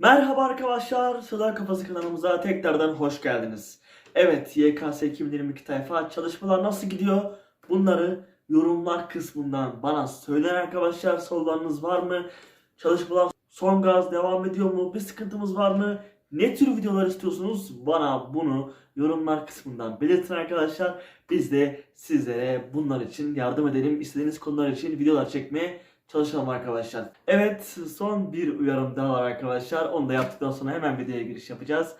Merhaba arkadaşlar, Sıla Kafası kanalımıza tekrardan hoş geldiniz. Evet, YKS 2022 tayfa çalışmalar nasıl gidiyor? Bunları yorumlar kısmından bana söyleyin arkadaşlar. Sorularınız var mı? Çalışmalar son gaz devam ediyor mu? Bir sıkıntımız var mı? Ne tür videolar istiyorsunuz? Bana bunu yorumlar kısmından belirtin arkadaşlar. Biz de sizlere bunlar için yardım edelim. İstediğiniz konular için videolar çekmeye çalışalım arkadaşlar. Evet son bir uyarım daha var arkadaşlar. Onu da yaptıktan sonra hemen videoya giriş yapacağız.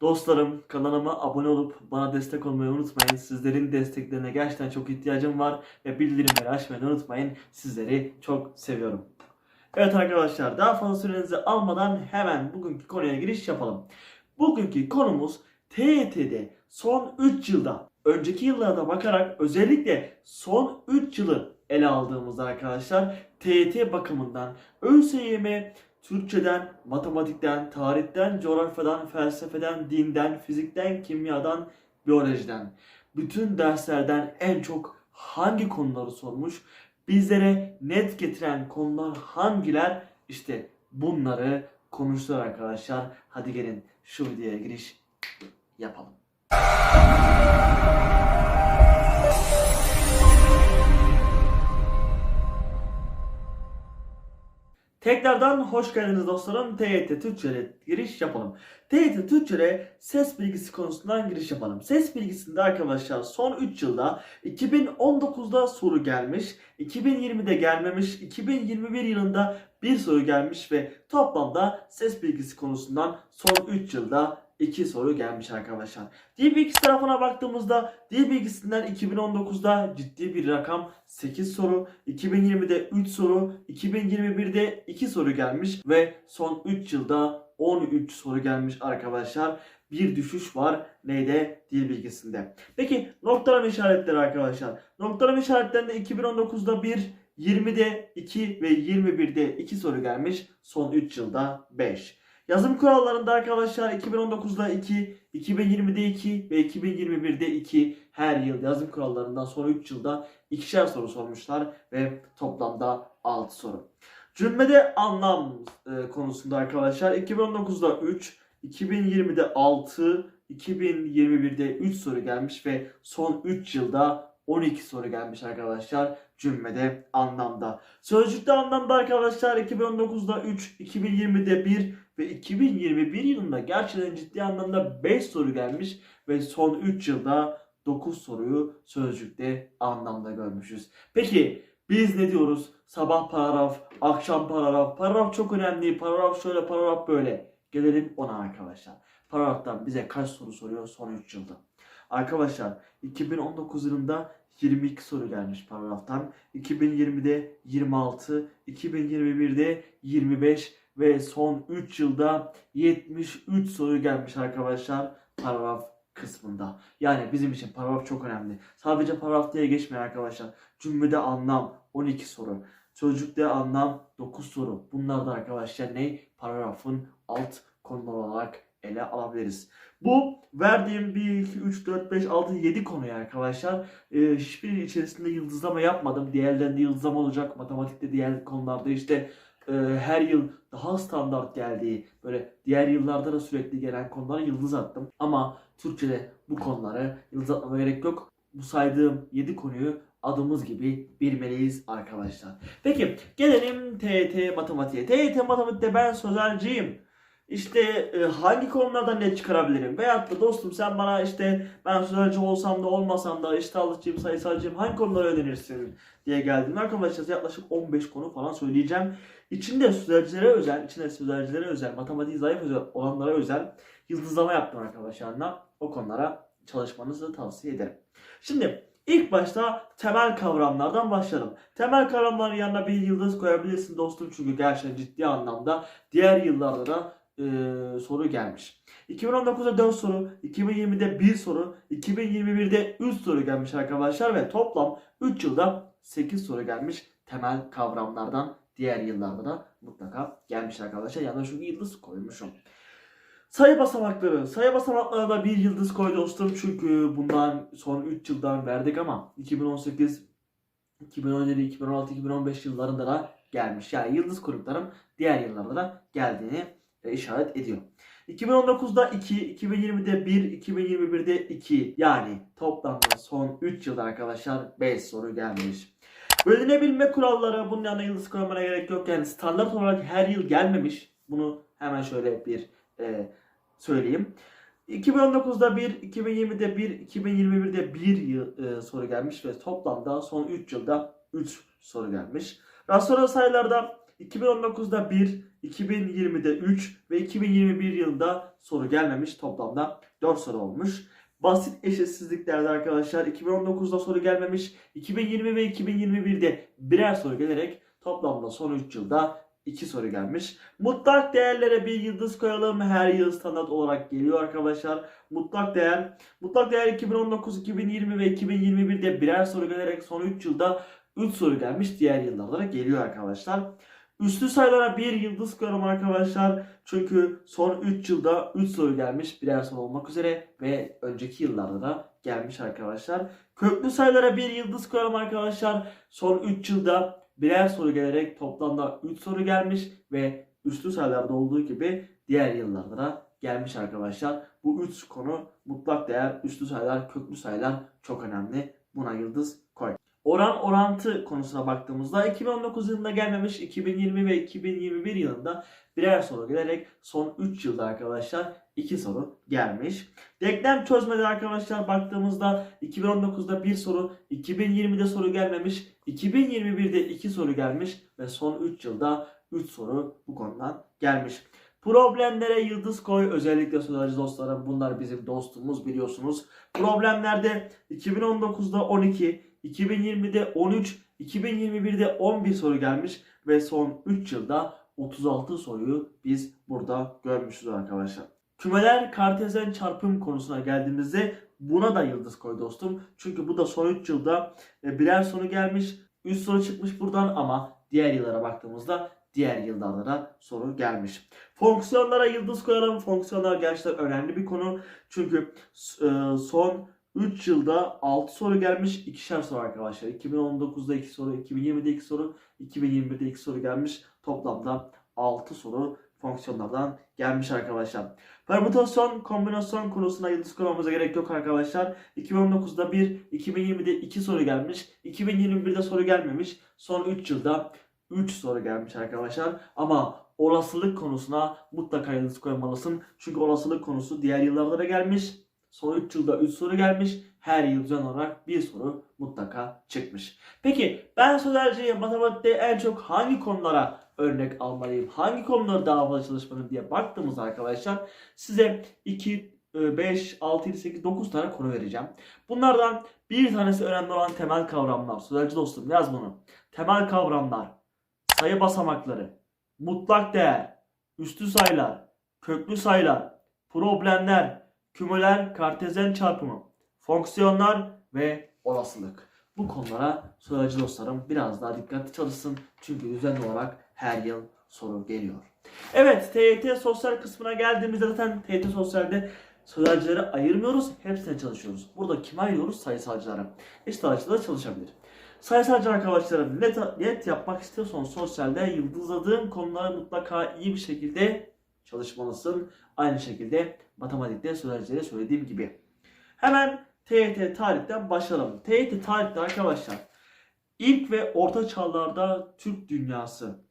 Dostlarım kanalıma abone olup bana destek olmayı unutmayın. Sizlerin desteklerine gerçekten çok ihtiyacım var. Ve bildirimleri açmayı unutmayın. Sizleri çok seviyorum. Evet arkadaşlar daha fazla sürenizi almadan hemen bugünkü konuya giriş yapalım. Bugünkü konumuz TYT'de son 3 yılda önceki yıllarda bakarak özellikle son 3 yılı ele aldığımızda arkadaşlar TYT bakımından ÖSYM Türkçeden, matematikten, tarihten, coğrafyadan, felsefeden, dinden, fizikten, kimyadan, biyolojiden bütün derslerden en çok hangi konuları sormuş? Bizlere net getiren konular hangiler? İşte bunları konuştular arkadaşlar. Hadi gelin şu videoya giriş yapalım. Tekrardan hoş geldiniz dostlarım. TYT Türkçe'ye giriş yapalım. TYT Türkçe'ye ses bilgisi konusundan giriş yapalım. Ses bilgisinde arkadaşlar son 3 yılda 2019'da soru gelmiş, 2020'de gelmemiş, 2021 yılında bir soru gelmiş ve toplamda ses bilgisi konusundan son 3 yılda 2 soru gelmiş arkadaşlar. Dil bilgisi tarafına baktığımızda dil bilgisinden 2019'da ciddi bir rakam 8 soru, 2020'de 3 soru, 2021'de 2 soru gelmiş ve son 3 yılda 13 soru gelmiş arkadaşlar. Bir düşüş var neyde? Dil bilgisinde. Peki noktalama işaretleri arkadaşlar. Noktalama işaretlerinde 2019'da 1, 20'de 2 ve 21'de 2 soru gelmiş. Son 3 yılda 5. Yazım kurallarında arkadaşlar 2019'da 2, 2020'de 2 ve 2021'de 2 her yıl yazım kurallarından sonra 3 yılda ikişer soru sormuşlar ve toplamda 6 soru. Cümlede anlam e, konusunda arkadaşlar 2019'da 3, 2020'de 6, 2021'de 3 soru gelmiş ve son 3 yılda 12 soru gelmiş arkadaşlar cümlede anlamda. Sözcükte anlamda arkadaşlar 2019'da 3, 2020'de 1 ve 2021 yılında gerçekten ciddi anlamda 5 soru gelmiş ve son 3 yılda 9 soruyu sözcükte anlamda görmüşüz. Peki biz ne diyoruz? Sabah paragraf, akşam paragraf, paragraf çok önemli, paragraf şöyle, paragraf böyle. Gelelim ona arkadaşlar. Paragraftan bize kaç soru soruyor son 3 yılda? Arkadaşlar 2019 yılında 22 soru gelmiş paragraftan. 2020'de 26, 2021'de 25 ve son 3 yılda 73 soru gelmiş arkadaşlar paragraf kısmında. Yani bizim için paragraf çok önemli. Sadece paragraf diye geçmeyin arkadaşlar. Cümlede anlam 12 soru. Sözcükte anlam 9 soru. Bunlar da arkadaşlar ne? Paragrafın alt konular olarak ele alabiliriz. Bu verdiğim 1, 2, 3, 4, 5, 6, 7 konuya arkadaşlar e, hiçbir içerisinde yıldızlama yapmadım. Diğerlerinde yıldızlama olacak. Matematikte diğer konularda işte e, her yıl daha standart geldiği böyle diğer yıllarda da sürekli gelen konulara yıldız attım. Ama Türkçe'de bu konuları yıldız atmama gerek yok. Bu saydığım 7 konuyu adımız gibi bilmeliyiz arkadaşlar. Peki gelelim TYT matematiğe. TYT matematikte ben sözelciyim. İşte e, hangi konulardan net çıkarabilirim? Veyahut da dostum sen bana işte ben sözelci olsam da olmasam da iştahlıcıyım, sayısalcıyım hangi konuları öğrenirsin diye geldim. Arkadaşlar yaklaşık 15 konu falan söyleyeceğim. İçinde sözelcilere özel, içinde sözelcilere özel, matematik zayıf özel olanlara özel yıldızlama yaptım arkadaşlarına. O konulara çalışmanızı tavsiye ederim. Şimdi ilk başta temel kavramlardan başlayalım. Temel kavramların yanına bir yıldız koyabilirsin dostum çünkü gerçekten ciddi anlamda diğer yıllarda da e, soru gelmiş. 2019'da 4 soru, 2020'de 1 soru, 2021'de 3 soru gelmiş arkadaşlar ve toplam 3 yılda 8 soru gelmiş temel kavramlardan diğer yıllarda da mutlaka gelmiş arkadaşlar. Yanına şu yıldız koymuşum. Sayı basamakları. Sayı basamaklarına da bir yıldız koy dostum. Çünkü bundan son 3 yıldan verdik ama 2018, 2017, 2016, 2015 yıllarında da gelmiş. Yani yıldız kuyruklarım diğer yıllarda da geldiğini işaret ediyor. 2019'da 2, 2020'de 1, 2021'de 2 yani toplamda son 3 yılda arkadaşlar 5 soru gelmiş. Bölünebilme kuralları bunun yanına yıldız koymana gerek yok. Yani standart olarak her yıl gelmemiş. Bunu hemen şöyle bir e, söyleyeyim. 2019'da 1, 2020'de 1, 2021'de 1 yıl e, soru gelmiş ve toplamda son 3 yılda 3 soru gelmiş. Rasyonel sayılarda 2019'da 1, 2020'de 3 ve 2021 yılında soru gelmemiş. Toplamda 4 soru olmuş. Basit eşitsizliklerde arkadaşlar 2019'da soru gelmemiş. 2020 ve 2021'de birer soru gelerek toplamda son 3 yılda 2 soru gelmiş. Mutlak değerlere bir yıldız koyalım. Her yıl standart olarak geliyor arkadaşlar. Mutlak değer. Mutlak değer 2019, 2020 ve 2021'de birer soru gelerek son 3 yılda 3 soru gelmiş. Diğer yıllarda da geliyor arkadaşlar. Üslü sayılara bir yıldız koyalım arkadaşlar. Çünkü son 3 yılda 3 soru gelmiş birer soru olmak üzere ve önceki yıllarda da gelmiş arkadaşlar. Köklü sayılara bir yıldız koyalım arkadaşlar. Son 3 yılda birer soru gelerek toplamda 3 soru gelmiş ve üslü sayılarda olduğu gibi diğer yıllarda da gelmiş arkadaşlar. Bu 3 konu mutlak değer, üslü sayılar, köklü sayılar çok önemli. Buna yıldız koy. Oran orantı konusuna baktığımızda 2019 yılında gelmemiş 2020 ve 2021 yılında birer soru gelerek son 3 yılda arkadaşlar 2 soru gelmiş. Denklem çözmede arkadaşlar baktığımızda 2019'da 1 soru, 2020'de soru gelmemiş, 2021'de 2 soru gelmiş ve son 3 yılda 3 soru bu konudan gelmiş. Problemlere yıldız koy. Özellikle sözlerci dostlarım bunlar bizim dostumuz biliyorsunuz. Problemlerde 2019'da 12, 2020'de 13, 2021'de 11 soru gelmiş ve son 3 yılda 36 soruyu biz burada görmüşüz arkadaşlar. Kümeler kartezyen çarpım konusuna geldiğimizde buna da yıldız koy dostum. Çünkü bu da son 3 yılda e, birer soru gelmiş. 3 soru çıkmış buradan ama diğer yıllara baktığımızda diğer yıllarda da soru gelmiş. Fonksiyonlara yıldız koyalım. Fonksiyonlar gerçekten önemli bir konu. Çünkü e, son 3 yılda 6 soru gelmiş. ikişer soru arkadaşlar. 2019'da 2 soru, 2020'de 2 soru, 2021'de 2 soru gelmiş. Toplamda 6 soru fonksiyonlardan gelmiş arkadaşlar. Permütasyon, kombinasyon konusuna yıldız koymamıza gerek yok arkadaşlar. 2019'da 1, 2020'de 2 soru gelmiş. 2021'de soru gelmemiş. Son 3 yılda 3 soru gelmiş arkadaşlar. Ama olasılık konusuna mutlaka yıldız koymalısın. Çünkü olasılık konusu diğer yıllarda da gelmiş. Son 3 yılda 3 soru gelmiş. Her yıl düzenli olarak bir soru mutlaka çıkmış. Peki ben sözelciye matematikte en çok hangi konulara örnek almalıyım? Hangi konuları daha fazla çalışmalıyım diye baktığımız arkadaşlar size 2, 5, 6, 7, 8, 9 tane konu vereceğim. Bunlardan bir tanesi önemli olan temel kavramlar. Sözelci dostum yaz bunu. Temel kavramlar, sayı basamakları, mutlak değer, üstü sayılar, köklü sayılar, problemler, kümeler, kartezyen çarpımı, fonksiyonlar ve olasılık. Bu konulara sorucu dostlarım biraz daha dikkatli çalışsın. Çünkü düzenli olarak her yıl soru geliyor. Evet TYT sosyal kısmına geldiğimizde zaten TYT sosyalde sözlercileri ayırmıyoruz. Hepsine çalışıyoruz. Burada kime ayırıyoruz? Sayısalcılara. Eşit ağaçlarda çalışabilir. Sayısalcı arkadaşlarım net, net yapmak istiyorsan sosyalde yıldızladığın konuları mutlaka iyi bir şekilde çalışmalısın. Aynı şekilde matematikte sözlercilere söylediğim gibi. Hemen TYT tarihten başlayalım. TYT tarihte arkadaşlar ilk ve orta çağlarda Türk dünyası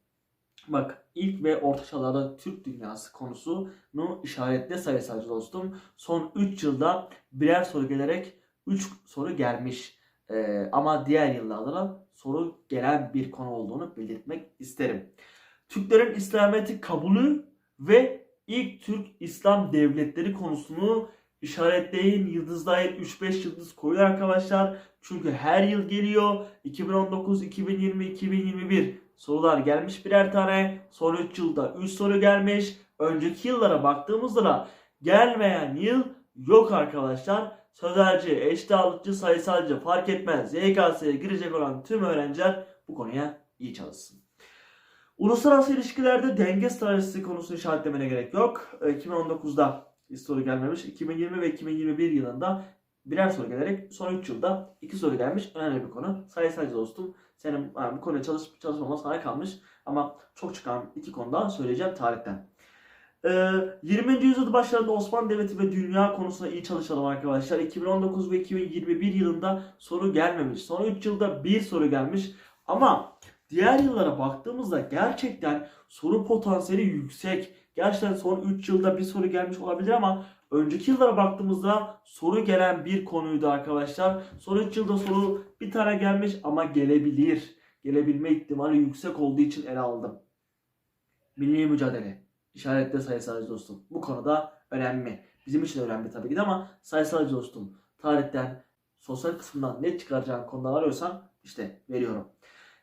bak ilk ve orta çağlarda Türk dünyası konusunu işaretle sayısalcı dostum. Son 3 yılda birer soru gelerek 3 soru gelmiş. Ee, ama diğer yıllarda da soru gelen bir konu olduğunu belirtmek isterim. Türklerin İslamiyet'i kabulü ve ilk Türk İslam devletleri konusunu işaretleyin, yıldızlayın, 3-5 yıldız koyun arkadaşlar. Çünkü her yıl geliyor. 2019, 2020, 2021 sorular gelmiş birer tane. Son 3 yılda 3 soru gelmiş. Önceki yıllara baktığımızda da gelmeyen yıl yok arkadaşlar. Sözelci, eşit ağırlıkçı, sayısalcı fark etmez. YKS'ye girecek olan tüm öğrenciler bu konuya iyi çalışsın. Uluslararası ilişkilerde denge stratejisi konusunu işaretlemene gerek yok. Ee, 2019'da bir soru gelmemiş. 2020 ve 2021 yılında birer soru gelerek son 3 yılda 2 soru gelmiş. Önemli bir konu. Sayısalcı dostum. Senin yani bu konuya çalışıp çalışmaman sana kalmış. Ama çok çıkan iki konuda söyleyeceğim tarihten. Ee, 20. yüzyıl başlarında Osmanlı Devleti ve dünya konusunda iyi çalışalım arkadaşlar. 2019 ve 2021 yılında soru gelmemiş. Son 3 yılda bir soru gelmiş. Ama diğer yıllara baktığımızda gerçekten soru potansiyeli yüksek. Gerçekten son 3 yılda bir soru gelmiş olabilir ama önceki yıllara baktığımızda soru gelen bir konuydu arkadaşlar. Son 3 yılda soru bir tane gelmiş ama gelebilir. Gelebilme ihtimali yüksek olduğu için ele aldım. Milli mücadele. İşaretle sayısalcı dostum. Bu konuda önemli. Bizim için önemli tabii ki de ama sayısalcı dostum. Tarihten, sosyal kısmından ne çıkaracağın konular arıyorsan işte veriyorum.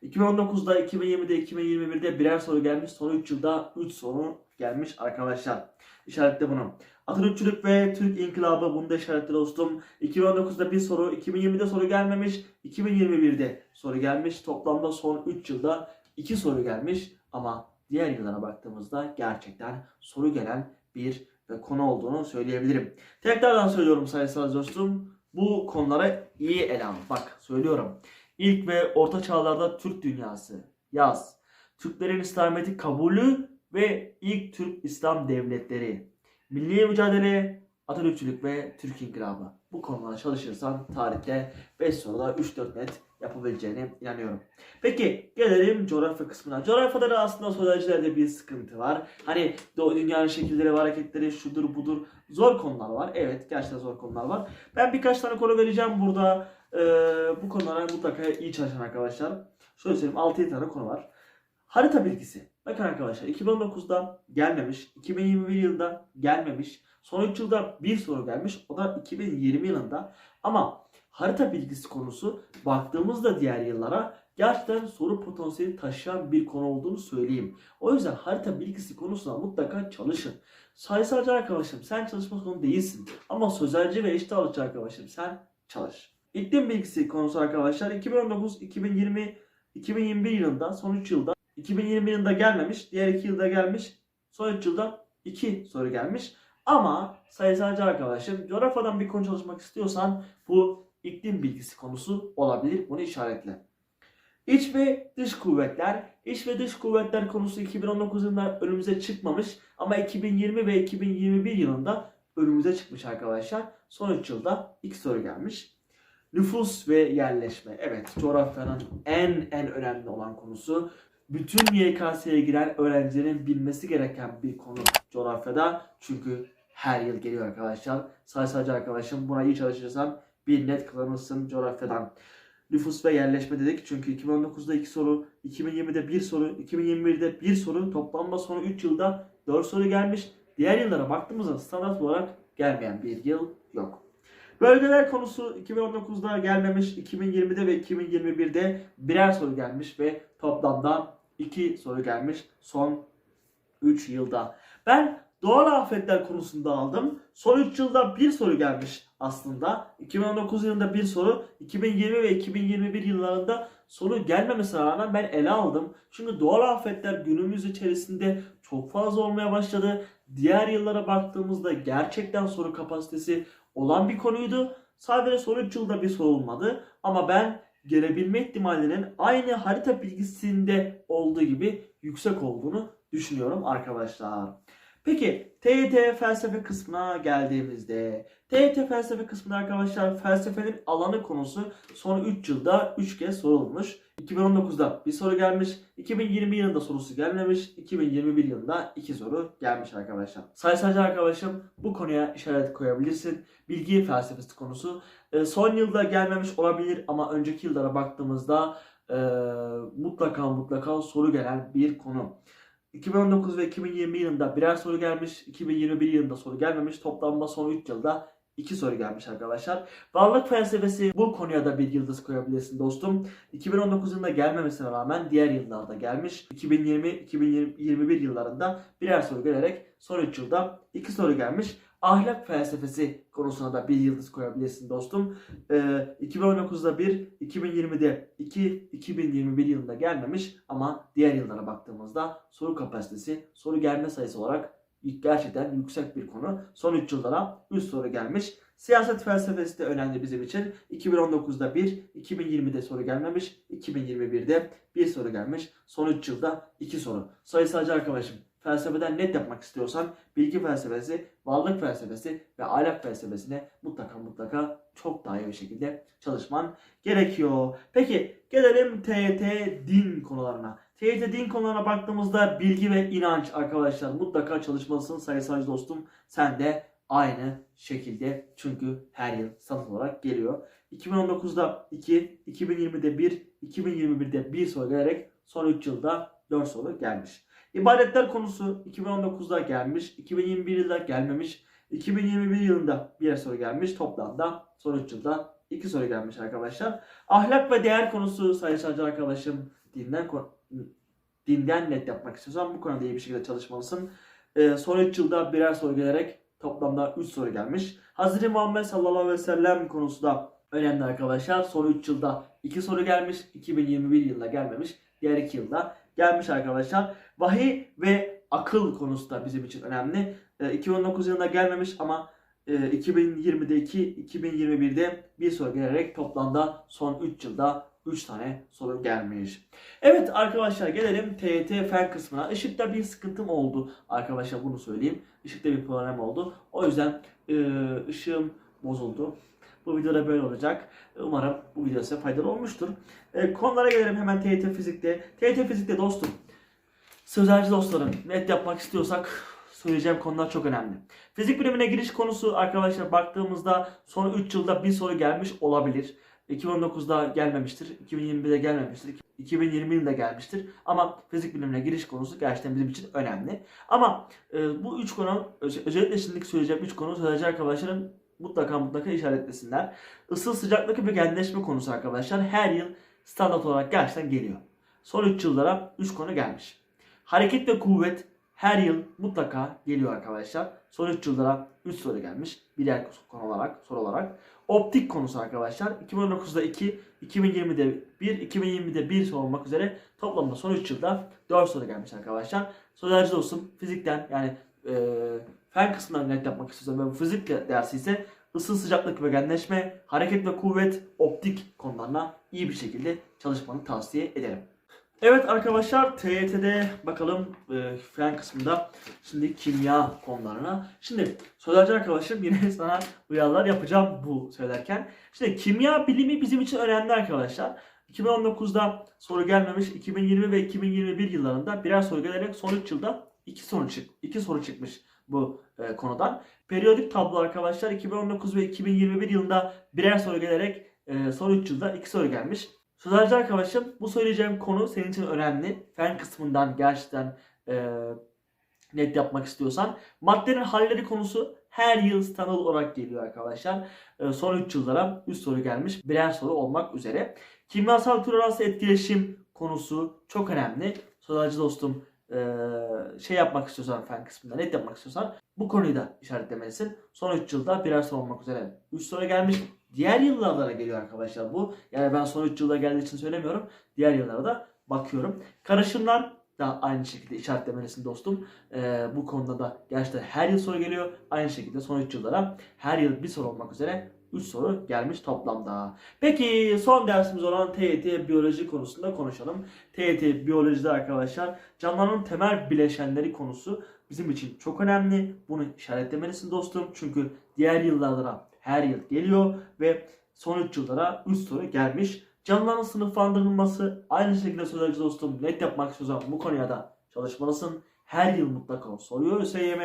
2019'da, 2020'de, 2021'de birer soru gelmiş. Son 3 yılda 3 soru gelmiş arkadaşlar. İşaretle bunu. Atatürkçülük ve Türk İnkılabı bunu da işaretle dostum. 2019'da bir soru, 2020'de soru gelmemiş, 2021'de soru gelmiş. Toplamda son 3 yılda 2 soru gelmiş ama diğer yıllara baktığımızda gerçekten soru gelen bir konu olduğunu söyleyebilirim. Tekrardan söylüyorum sayısal dostum. Bu konulara iyi ele al. Bak söylüyorum. İlk ve orta çağlarda Türk dünyası. Yaz. Türklerin İslamiyet'i kabulü ve ilk Türk İslam devletleri. Milli mücadele, Atatürkçülük ve Türk İnkılabı. Bu konulara çalışırsan tarihte 5 soruda 3-4 net yapabileceğine inanıyorum. Peki gelelim coğrafya kısmına. Coğrafyada da aslında sosyolojilerde bir sıkıntı var. Hani dünyanın şekilleri ve hareketleri şudur budur zor konular var. Evet gerçekten zor konular var. Ben birkaç tane konu vereceğim burada. Ee, bu konulara mutlaka iyi çalışın arkadaşlar. Şöyle söyleyeyim 6-7 tane konu var. Harita bilgisi. Bakın arkadaşlar 2019'da gelmemiş. 2021 yılında gelmemiş. Son 3 yılda bir soru gelmiş. O da 2020 yılında. Ama harita bilgisi konusu baktığımızda diğer yıllara gerçekten soru potansiyeli taşıyan bir konu olduğunu söyleyeyim. O yüzden harita bilgisi konusuna mutlaka çalışın. Sayısalcı arkadaşım sen çalışma konu değilsin. Ama sözelci ve eşit ağırlıkçı arkadaşım sen çalış. İklim bilgisi konusu arkadaşlar 2019, 2020, 2021 yılında son 3 yılda 2020 yılında gelmemiş, diğer 2 yılda gelmiş, son 3 yılda 2 soru gelmiş. Ama sayısalcı arkadaşım coğrafyadan bir konu çalışmak istiyorsan bu iklim bilgisi konusu olabilir. Bunu işaretle. İç ve dış kuvvetler. İç ve dış kuvvetler konusu 2019 yılında önümüze çıkmamış ama 2020 ve 2021 yılında önümüze çıkmış arkadaşlar. Son 3 yılda ilk soru gelmiş. Nüfus ve yerleşme. Evet coğrafyanın en en önemli olan konusu. Bütün YKS'ye giren öğrencilerin bilmesi gereken bir konu coğrafyada. Çünkü her yıl geliyor arkadaşlar. Sayısalcı arkadaşım buna iyi çalışırsan bir net kazanırsın coğrafyadan. Nüfus ve yerleşme dedik çünkü 2019'da 2 soru, 2020'de 1 soru, 2021'de 1 soru, toplamda son 3 yılda 4 soru gelmiş. Diğer yıllara baktığımızda standart olarak gelmeyen bir yıl yok. Bölgeler konusu 2019'da gelmemiş, 2020'de ve 2021'de birer soru gelmiş ve toplamda 2 soru gelmiş son 3 yılda. Ben doğal afetler konusunda aldım. Son 3 yılda bir soru gelmiş aslında. 2019 yılında bir soru, 2020 ve 2021 yıllarında soru gelmemesine rağmen ben ele aldım. Çünkü doğal afetler günümüz içerisinde çok fazla olmaya başladı. Diğer yıllara baktığımızda gerçekten soru kapasitesi olan bir konuydu. Sadece son 3 yılda bir soru olmadı. Ama ben gelebilme ihtimalinin aynı harita bilgisinde olduğu gibi yüksek olduğunu düşünüyorum arkadaşlar. Peki TYT felsefe kısmına geldiğimizde TYT felsefe kısmında arkadaşlar felsefenin alanı konusu son 3 yılda 3 kez sorulmuş. 2019'da bir soru gelmiş, 2020 yılında sorusu gelmemiş, 2021 yılında 2 soru gelmiş arkadaşlar. Sayısalcı arkadaşım bu konuya işaret koyabilirsin. Bilgi felsefesi konusu. Ee, son yılda gelmemiş olabilir ama önceki yıllara baktığımızda e, mutlaka mutlaka soru gelen bir konu. 2019 ve 2020 yılında birer soru gelmiş, 2021 yılında soru gelmemiş. Toplamda son 3 yılda 2 soru gelmiş arkadaşlar. Varlık felsefesi bu konuya da bir yıldız koyabilirsin dostum. 2019 yılında gelmemesine rağmen diğer yıllarda gelmiş. 2020-2021 yıllarında birer soru gelerek son 3 yılda 2 soru gelmiş. Ahlak felsefesi konusuna da bir yıldız koyabilirsin dostum. Ee, 2019'da 1, 2020'de 2, 2021 yılında gelmemiş ama diğer yıllara baktığımızda soru kapasitesi, soru gelme sayısı olarak gerçekten yüksek bir konu. Son 3 yıllara 3 soru gelmiş. Siyaset felsefesi de önemli bizim için. 2019'da 1, 2020'de soru gelmemiş, 2021'de 1 soru gelmiş. Son 3 yılda 2 soru. Sayısalcı arkadaşım felsefeden net yapmak istiyorsan bilgi felsefesi, varlık felsefesi ve ahlak felsefesine mutlaka mutlaka çok daha iyi bir şekilde çalışman gerekiyor. Peki gelelim TYT din konularına. TYT din konularına baktığımızda bilgi ve inanç arkadaşlar mutlaka çalışmalısın sayısalcı dostum. Sen de aynı şekilde çünkü her yıl standart olarak geliyor. 2019'da 2, 2020'de 1, 2021'de 1 soru gelerek son 3 yılda 4 soru gelmiş. İbadetler konusu 2019'da gelmiş, 2021 yılında gelmemiş, 2021 yılında bir soru gelmiş. Toplamda son 3 yılda 2 soru gelmiş arkadaşlar. Ahlak ve değer konusu sayısalcı arkadaşım dinden dinden net yapmak istiyorsan bu konuda iyi bir şekilde çalışmalısın. Ee, son 3 yılda birer soru gelerek toplamda 3 soru gelmiş. Hazreti Muhammed sallallahu aleyhi ve sellem konusu da önemli arkadaşlar. Son 3 yılda 2 soru gelmiş. 2021 yılında gelmemiş. Diğer 2 yılda gelmiş arkadaşlar. Vahiy ve akıl konusu da bizim için önemli. Ee, 2019 yılında gelmemiş ama e, 2020'de 2, 2021'de bir soru gelerek toplamda son 3 yılda 3 tane soru gelmiş. Evet arkadaşlar gelelim TYT fen kısmına. Işıkta bir sıkıntım oldu arkadaşlar bunu söyleyeyim. Işıkta bir problem oldu. O yüzden e, ışığım bozuldu. Bu videoda böyle olacak. Umarım bu video size faydalı olmuştur. E, konulara gelelim hemen TYT fizikte. TYT fizikte dostum. Sözelci dostlarım net yapmak istiyorsak söyleyeceğim konular çok önemli. Fizik bilimine giriş konusu arkadaşlar baktığımızda son 3 yılda bir soru gelmiş olabilir. 2019'da gelmemiştir, 2021'de gelmemiştir, 2020 yılında gelmiştir. Ama fizik bilimine giriş konusu gerçekten bizim için önemli. Ama e, bu üç konu, öz- özellikle şimdilik söyleyeceğim üç konu söyleyecek arkadaşlarım mutlaka mutlaka işaretlesinler. Isı sıcaklık ve genleşme konusu arkadaşlar her yıl standart olarak gerçekten geliyor. Son 3 yıllara 3 konu gelmiş. Hareket ve kuvvet her yıl mutlaka geliyor arkadaşlar. Son 3 yıllara 3 soru gelmiş. Birer konu olarak, soru olarak. Optik konusu arkadaşlar. 2019'da 2, 2020'de 1, 2020'de 1 soru olmak üzere toplamda son 3 yılda 4 soru gelmiş arkadaşlar. Sözelci dostum fizikten yani e, fen kısmından net yapmak istiyorsan ve fizik dersi ise ısı sıcaklık ve genleşme, hareket ve kuvvet, optik konularına iyi bir şekilde çalışmanı tavsiye ederim. Evet arkadaşlar TYT'de bakalım e, fen kısmında şimdi kimya konularına. Şimdi sözelci arkadaşım yine sana uyarılar yapacağım bu söylerken. Şimdi kimya bilimi bizim için önemli arkadaşlar. 2019'da soru gelmemiş, 2020 ve 2021 yıllarında birer soru gelerek son 3 yılda 2 soru çık 2 soru çıkmış bu e, konudan. Periyodik tablo arkadaşlar 2019 ve 2021 yılında birer soru gelerek e, son 3 yılda 2 soru gelmiş. Sözelci arkadaşım bu söyleyeceğim konu senin için önemli. Fen kısmından gerçekten e, net yapmak istiyorsan. Maddenin halleri konusu her yıl standart olarak geliyor arkadaşlar. E, son 3 yıllara 3 soru gelmiş. Birer soru olmak üzere. Kimyasal tolerans etkileşim konusu çok önemli. Sözelci dostum şey yapmak istiyorsan fen kısmında net yapmak istiyorsan bu konuyu da işaretlemelisin. Son 3 yılda birer soru olmak üzere 3 soru gelmiş. Diğer yıllarda da geliyor arkadaşlar bu. Yani ben son 3 yılda geldiği için söylemiyorum. Diğer yıllara da bakıyorum. Karışımlar da aynı şekilde işaretlemelisin dostum. Ee, bu konuda da gerçekten her yıl soru geliyor. Aynı şekilde son 3 yıllara her yıl bir soru olmak üzere 3 soru gelmiş toplamda. Peki son dersimiz olan TYT biyoloji konusunda konuşalım. TYT biyolojide arkadaşlar canlıların temel bileşenleri konusu bizim için çok önemli. Bunu işaretlemelisin dostum. Çünkü diğer yıllarda her yıl geliyor ve son 3 yıllara 3 soru gelmiş. Canlıların sınıflandırılması aynı şekilde sözelci dostum net yapmak istiyorsan bu konuya da çalışmalısın. Her yıl mutlaka soruyor ÖSYM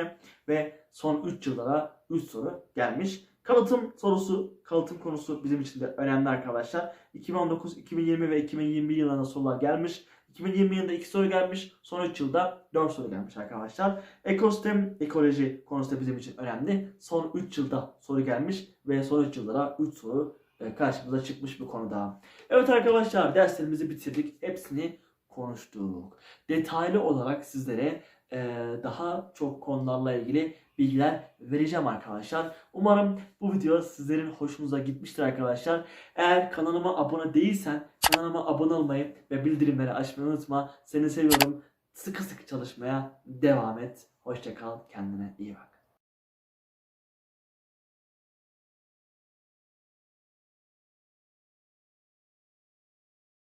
ve son 3 yıllara 3 soru gelmiş. Kalıtım sorusu, kalıtım konusu bizim için de önemli arkadaşlar. 2019, 2020 ve 2021 yıllarında sorular gelmiş. 2020 yılında 2 soru gelmiş. Son 3 yılda 4 soru gelmiş arkadaşlar. Ekosistem, ekoloji konusu da bizim için önemli. Son 3 yılda soru gelmiş ve son 3 yıllara 3 soru e, karşımıza çıkmış bu konuda. Evet arkadaşlar derslerimizi bitirdik. Hepsini konuştuk. Detaylı olarak sizlere e, daha çok konularla ilgili bilgiler vereceğim arkadaşlar. Umarım bu video sizlerin hoşunuza gitmiştir arkadaşlar. Eğer kanalıma abone değilsen kanalıma abone olmayı ve bildirimleri açmayı unutma. Seni seviyorum. Sıkı sıkı çalışmaya devam et. Hoşça kal. Kendine iyi bak.